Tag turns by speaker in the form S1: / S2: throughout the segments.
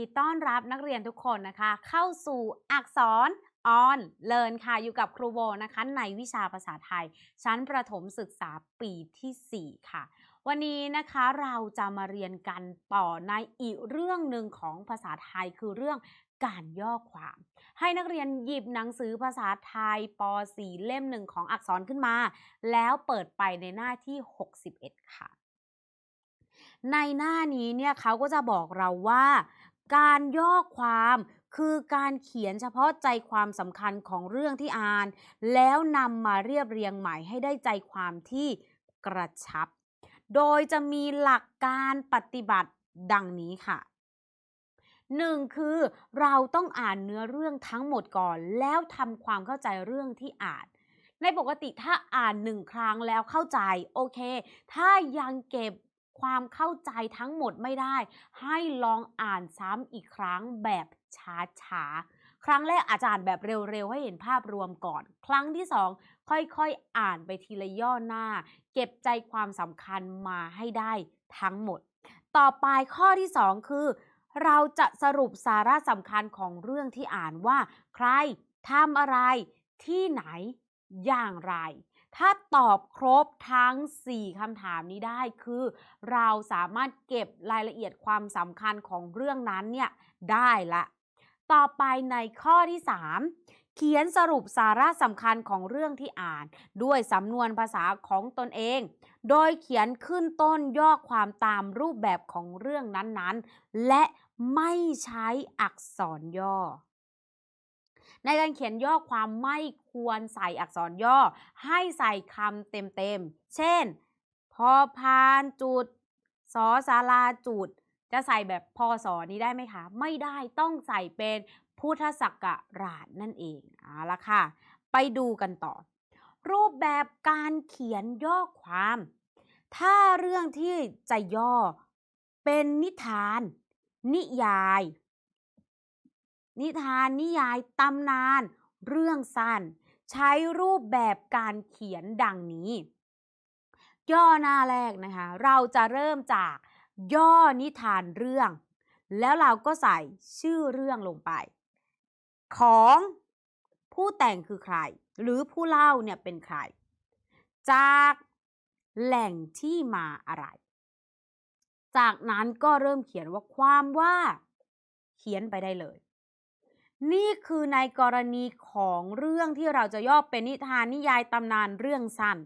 S1: ดีต้อนรับนักเรียนทุกคนนะคะ เข้าสู่อักษรออนเลินค่ะ อยู่กับครูโบนะคะ ในวิชาภาษาไทย ชั้นประถมศึกษาปีทีสี่ 4 ค่ะ วันนี้นะคะเราจะมาเรียนกันต่อในอีกเรื่องหนึ่งของภาษาไทยคือเรื่องการย่อความ ให้นักเรียนหยิบหนังสือภาษาไทยป .4 เล่มหนึ่งของอักษรขึ้นมา แล้วเปิดไปในหน้าที่ 61 ค่ะ ในหน้านี้เนี่ยเขาก็จะบอกเราว่า การย่อความคือการเขียนเฉพาะใจความสำคัญของเรื่องที่อ่าน แล้วนำมาเรียบเรียงใหม่ให้ได้ใจความที่กระชับ โดยจะมีหลักการปฏิบัติดังนี้ค่ะหนึ่งคือเราต้องอ่านเนื้อเรื่องทั้งหมดก่อน แล้วทำความเข้าใจเรื่องที่อ่าน ในปกติถ้าอ่านหนึ่งครั้งแล้วเข้าใจ โอเค ถ้ายังเก็บ ความเข้าใจทั้งหมดไม่ได้ ให้ลองอ่านซ้ำอีกครั้งแบบช้าๆ ครั้งแรกอาจารย์แบบเร็วๆ ให้เห็นภาพรวมก่อน ครั้งที่สองค่อยๆ อ่านไปทีละย่อหน้า เก็บใจความสำคัญมาให้ได้ทั้งหมด ต่อไปข้อที่สองคือ เราจะสรุปสาระสำคัญของเรื่องที่อ่านว่า ใครทำอะไรที่ไหนอย่างไร ถ้าตอบครบทั้ง 4คำถามนี้ได้คือ เราสามารถเก็บรายละเอียดความสำคัญของเรื่องนั้นเนี่ยได้ละ ต่อไปในข้อที่ 3 เขียนสรุปสาระสำคัญของเรื่องที่อ่าน ด้วยสำนวนภาษาของตนเอง โดยเขียนขึ้นต้นย่อความตามรูปแบบของเรื่องนั้นๆ และไม่ใช้อักษรย่อ ในการเขียนย่อความไม่ควรใส่อักษรย่อ ให้ใส่คำเต็มๆ เช่น พอพานจุดสอสาราจุด จะใส่แบบพอสอนี้ได้ไหมคะ ไม่ได้ต้องใส่เป็นพุทธศักราชนั่นเองเอาละค่ะ ไปดูกันต่อ รูปแบบการเขียนย่อความ ถ้าเรื่องที่จะย่อเป็นนิทาน นิยาย นิทานนิยายตำนาน เรื่องสั้น ใช้รูปแบบการเขียนดังนี้ ย่อหน้าแรกนะคะ เราจะเริ่มจากย่อนิทานเรื่อง แล้วเราก็ใส่ชื่อเรื่องลงไป ของผู้แต่งคือใคร หรือผู้เล่าเนี่ยเป็นใคร จากแหล่งที่มาอะไร จากนั้นก็เริ่มเขียนว่าความว่า เขียนไปได้เลย นี่คือในกรณีของเรื่องที่เราจะย่อเป็นนิทานนิยายตำนานเรื่องสั้น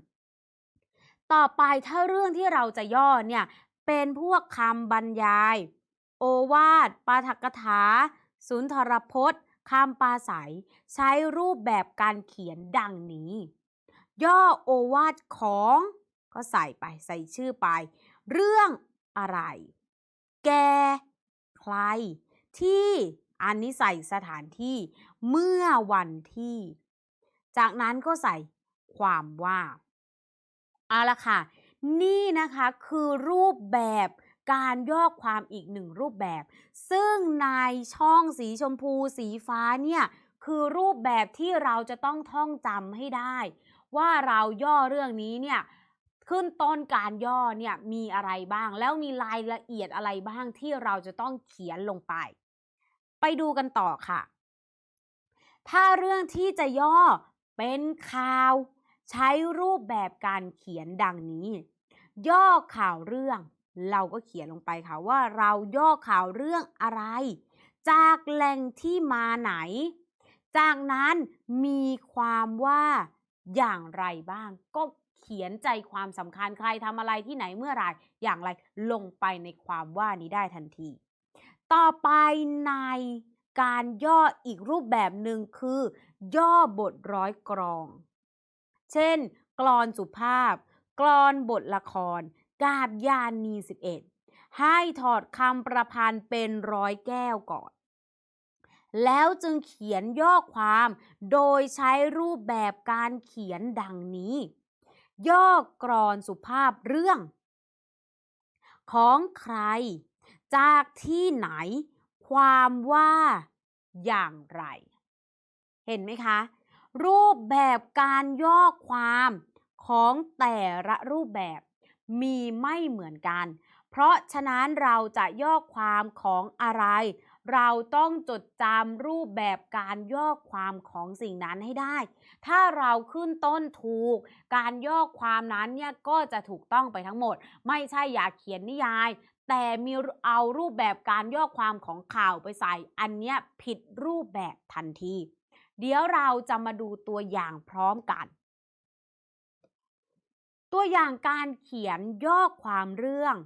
S1: ต่อไปถ้าเรื่องที่เราจะย่อเนี่ยเป็นพวกคำบรรยาย โอวาทปาฐกถา สุนทรพจน์คำปาศัย ใช้รูปแบบการเขียนดังนี้ ย่อโอวาทของก็ใส่ไปใส่ชื่อไป เรื่องอะไร แก ใคร ที่ อันนี้ใส่สถานที่เมื่อวันที่ จากนั้นก็ใส่ความว่าเอาละค่ะ นี่นะคะคือรูปแบบการย่อความอีกหนึ่งรูปแบบ ซึ่งในช่องสีชมพูสีฟ้าเนี่ยคือรูปแบบที่เราจะต้องท่องจำให้ได้ ว่าเราย่อเรื่องนี้เนี่ยขึ้นต้นการย่อเนี่ยมีอะไรบ้าง แล้วมีรายละเอียดอะไรบ้างที่เราจะต้องเขียนลงไป ไปดูกันต่อค่ะ ถ้าเรื่องที่จะย่อเป็นข่าว ใช้รูปแบบการเขียนดังนี้ ย่อข่าวเรื่อง เราก็เขียนลงไปค่ะว่าเราย่อข่าวเรื่องอะไร จากแหล่งที่มาไหน จากนั้นมีความว่าอย่างไรบ้าง ก็เขียนใจความสำคัญใครทำอะไรที่ไหนเมื่อไหรอย่างไรลงไปในความว่านี้ได้ทันที ต่อไปในการย่ออีกรูปแบบหนึ่งคือ ย่อบทร้อยกรอง เช่นกลอนสุภาพกลอนบทละคร กาบยานี11 ให้ถอดคำประพันธ์เป็นร้อยแก้วก่อน แล้วจึงเขียนย่อความโดยใช้รูปแบบการเขียนดังนี้ ย่อกรอนสุภาพเรื่อง ของใคร จากที่ไหน ความว่าอย่างไร เห็นไหมคะ รูปแบบการย่อความของแต่ละรูปแบบมีไม่เหมือนกัน เพราะฉะนั้นเราจะย่อความของอะไร เราต้องจดจำรูปแบบการย่อความของสิ่งนั้นให้ได้ ถ้าเราขึ้นต้นถูก การย่อความนั้นเนี่ยก็จะถูกต้องไปทั้งหมด ไม่ใช่อยากเขียนนิยาย แต่มีเอารูปแบบการย่อความของข่าวไปใส่ อันเนี้ยผิดรูปแบบทันที เดี๋ยวเราจะมาดูตัวอย่างพร้อมกัน ตัวอย่างการเขียนย่อความเรื่อง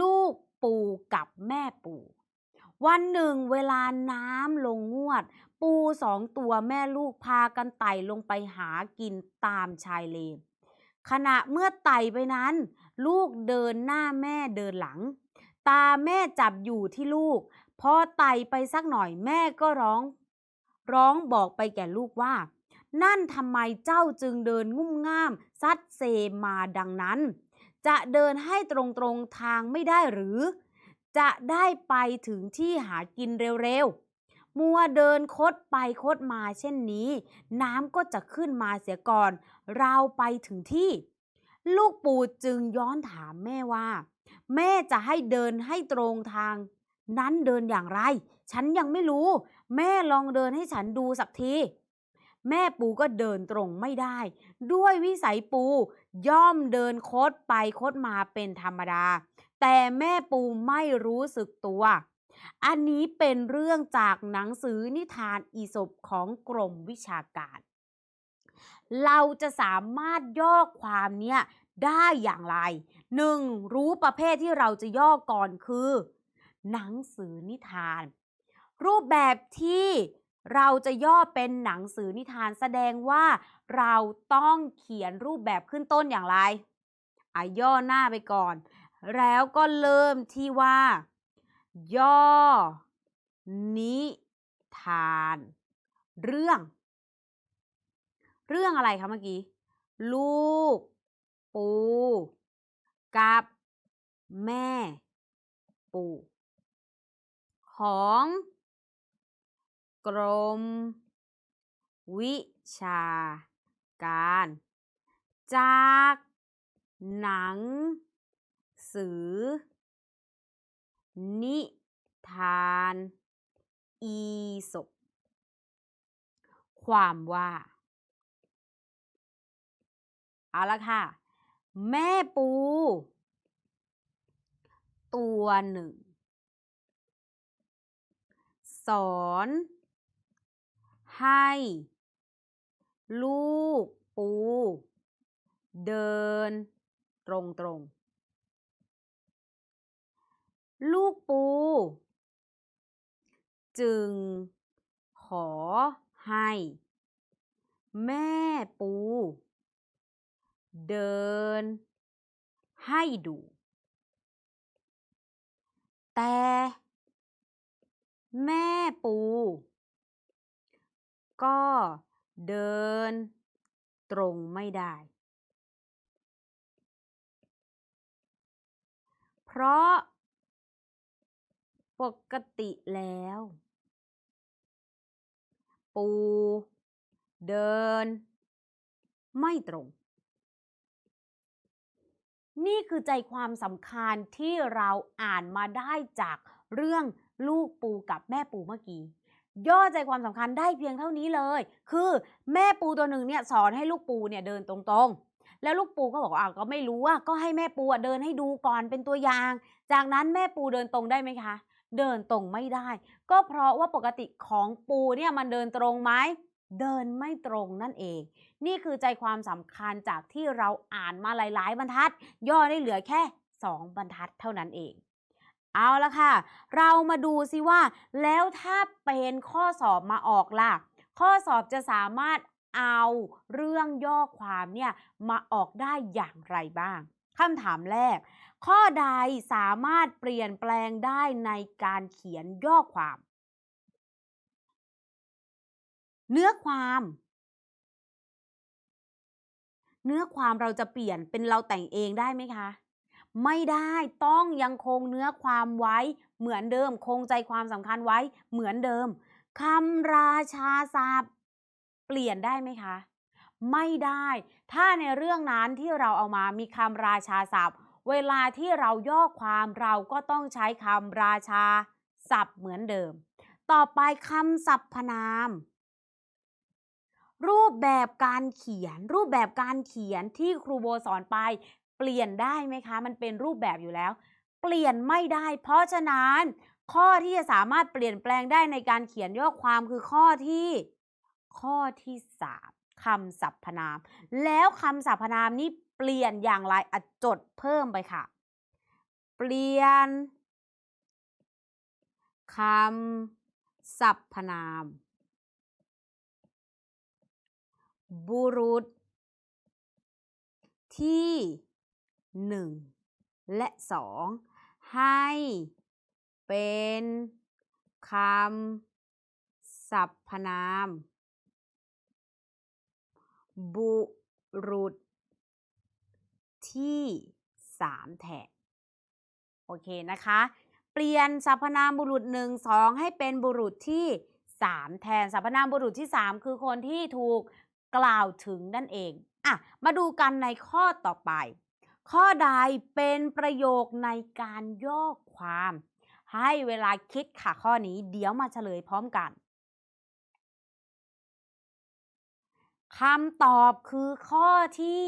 S1: ลูกปูกับแม่ปูวันหนึ่งเวลาน้ำลงงวด ปูสองตัวแม่ลูกพากันไต่ลงไปหากินตามชายเลนขณะเมื่อไต่ไปนั้น ลูกเดินหน้าแม่เดินหลัง ตาแม่จับอยู่ที่ลูก พอไต่ไปสักหน่อยแม่ก็ร้อง ร้องบอกไปแก่ลูกว่า นั่นทำไมเจ้าจึงเดินงุ่มง่าม ซัดเซมาดังนั้น จะเดินให้ตรงๆทางไม่ได้หรือ จะได้ไปถึงที่หากินเร็วๆ มัวเดินคดไปคดมาเช่นนี้ น้ำก็จะขึ้นมาเสียก่อน เราไปถึงที่ ลูกปูจึงย้อนถามแม่ว่า แม่จะให้เดินให้ตรงทาง นั้นเดินอย่างไร ฉันยังไม่รู้ แม่ลองเดินให้ฉันดูสักที แม่ปูก็เดินตรงไม่ได้ ด้วยวิสัยปูย่อมเดินโคดไปโคดมาเป็นธรรมดา แต่แม่ปูไม่รู้สึกตัว อันนี้เป็นเรื่องจากหนังสือนิทานอีสปของกรมวิชาการ เราจะสามารถย่อความเนี้ยได้อย่างไร 1. รู้ประเภทที่เราจะย่อก่อนคือ หนังสือนิทาน รูปแบบที่เราจะย่อเป็นหนังสือนิทานแสดงว่าเราต้องเขียนรูปแบบขึ้นต้นอย่างไรอะย่อหน้าไปก่อน แล้วก็เริ่มที่ว่า ย่อ นิทาน เรื่อง เรื่องอะไรคะเมื่อกี้ ลูก ปู กับ แม่ ปู ของ กรม วิชาการ จาก หนัง สือ นิทาน อีสปความว่า เอาละค่ะ แม่ปู ตัวหนึ่ง สอน ให้ ลูกปู เดิน ตรงตรงลูกปู จึง ขอให้ แม่ปู เดิน ให้ดู แต่ แม่ปู ก็เดิน ตรงไม่ได้ เพราะ ปกติแล้ว ปู เดิน ไม่ตรง นี่คือใจความสำคัญที่เราอ่านมาได้จากเรื่องลูกปูกับแม่ปูเมื่อกี้ย่อใจความสำคัญได้เพียงเท่านี้เลย คือแม่ปูตัวหนึ่งเนี่ยสอนให้ลูกปูเนี่ยเดินตรงๆ แล้วลูกปูก็บอกว่าก็ไม่รู้ว่าก็ให้แม่ปูเดินให้ดูก่อนเป็นตัวอย่าง จากนั้นแม่ปูเดินตรงได้ไหมคะ เดินตรงไม่ได้ ก็เพราะว่าปกติของปูเนี่ยมันเดินตรงไหม เดินไม่ตรงนั่นเอง นี่คือใจความสำคัญจากที่เราอ่านมาหลาย ๆ บรรทัด ย่อได้เหลือแค่ 2 บรรทัดเท่านั้นเอง เอาละค่ะ เรามาดูซิว่า แล้วถ้าเป็นข้อสอบมาออกล่ะ ข้อสอบจะสามารถเอาเรื่องย่อความเนี่ยมาออกได้อย่างไรบ้างคำถามแรก ข้อใดสามารถเปลี่ยนแปลงได้ในการเขียนย่อความ เนื้อความ เนื้อความเราจะเปลี่ยนเป็นเราแต่งเองได้ไหมคะ ไม่ได้ต้องยังคงเนื้อความไว้เหมือนเดิม คงใจความสำคัญไว้เหมือนเดิมคำราชาศัพท์ เปลี่ยนได้ไหมคะ ไม่ได้ ถ้าในเรื่องนั้นที่เราเอามามีคำราชาศัพท์ เวลาที่เราย่อความเราก็ต้องใช้คำราชาศัพท์เหมือนเดิม ต่อไปคำสรรพนาม รูปแบบการเขียน รูปแบบการเขียนที่ครูโบสอนไป เปลี่ยนได้ไหมคะ มันเป็นรูปแบบอยู่แล้ว เปลี่ยนไม่ได้ เพราะฉะนั้น ข้อที่จะสามารถเปลี่ยนแปลงได้ในการเขียนย่อความคือข้อที่ ข้อที่สามคำสรรพนาม แล้วคำสรรพนามนี้เปลี่ยนอย่างไรอจดเพิ่มไปค่ะ เปลี่ยนคำสรรพนาม บุรุษ ที่หนึ่งและสองให้เป็นคำสรรพนาม บุรุษ ที่สามแทนโอเคนะคะ เปลี่ยนสรรพนามบุรุษหนึ่งสองให้เป็นบุรุษที่สามแทนสรรพนามบุรุษที่สามคือคนที่ถูก กล่าวถึงนั่นเองอะมาดูกันในข้อต่อไป ข้อใดเป็นประโยคในการย่อความ ให้เวลาคิดค่ะข้อนี้เดี๋ยวมาเฉลยพร้อมกันคำตอบคือข้อที่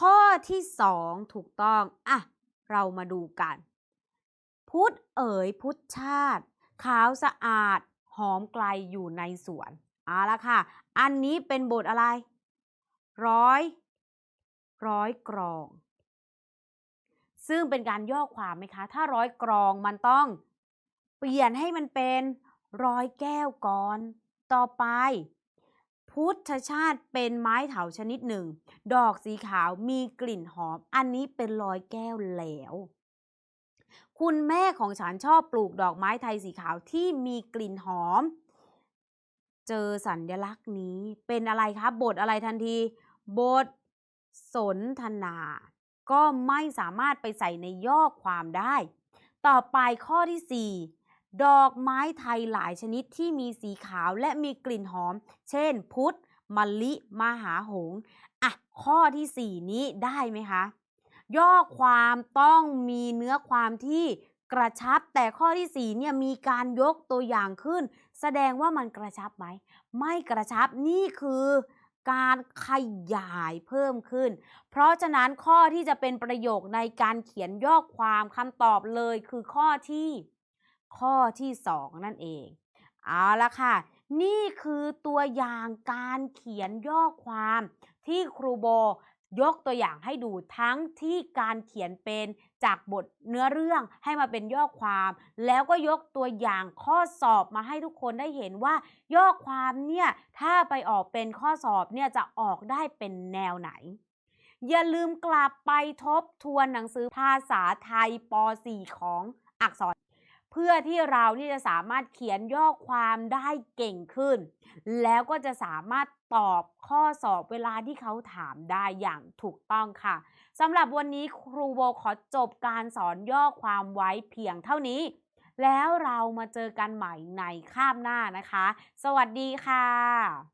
S1: ข้อที่สองถูกต้อง อะ เรามาดูกัน พุทธเอ๋ยพุทธชาติ ขาวสะอาด หอมไกลอยู่ในสวน เอาละค่ะ อันนี้เป็นบทอะไร ร้อย ร้อยกรอง ซึ่งเป็นการย่อความไหมคะ ถ้าร้อยกรองมันต้องเปลี่ยนให้มันเป็นร้อยแก้วก่อน ต่อไป พุทธชาติเป็นไม้เถาชนิดหนึ่ง ดอกสีขาวมีกลิ่นหอม อันนี้เป็นร้อยแก้วแล้วคุณแม่ของฉันชอบปลูกดอกไม้ไทยสีขาวที่มีกลิ่นหอม เจอสัญลักษณ์นี้เป็นอะไรคะบทอะไรทันทีบทสนทนา ก็ไม่สามารถไปใส่ในย่อความได้ ต่อไปข้อที่ 4 ดอกไม้ไทยหลายชนิดที่มีสีขาวและมีกลิ่นหอม เช่น พุทธมะลิมหาหงอะข้อทีสี่4 นี้ได้ไหมคะ ย่อความต้องมีเนื้อความที่กระชับแต่ข้อที่ 4 เนี่ยมีการยกตัวอย่างขึ้น แสดงว่ามันกระชับไหม ไม่กระชับนี่คือการขยายเพิ่มขึ้น เพราะฉะนั้นข้อที่จะเป็นประโยคในการเขียนย่อความคำตอบเลยคือข้อที่ ข้อที่ 2 นั่นเอง เอาละค่ะ นี่คือตัวอย่างการเขียนย่อความที่ครูโบ ยกตัวอย่างให้ดูทั้งที่การเขียนเป็นจากบทเนื้อเรื่องให้มาเป็นย่อความ แล้วก็ยกตัวอย่างข้อสอบมาให้ทุกคนได้เห็นว่า ย่อความเนี่ยถ้าไปออกเป็นข้อสอบเนี่ยจะออกได้เป็นแนวไหน อย่าลืมกลับไปทบทวนหนังสือภาษาไทยป .4 ของอักษร เพื่อที่เรานี่จะสามารถเขียนย่อความได้เก่งขึ้น แล้วก็จะสามารถตอบข้อสอบเวลาที่เขาถามได้อย่างถูกต้องค่ะสำหรับวันนี้ครูโบขอจบการสอนย่อความไว้เพียงเท่านี้ แล้วเรามาเจอกันใหม่ในคาบหน้านะคะ สวัสดีค่ะ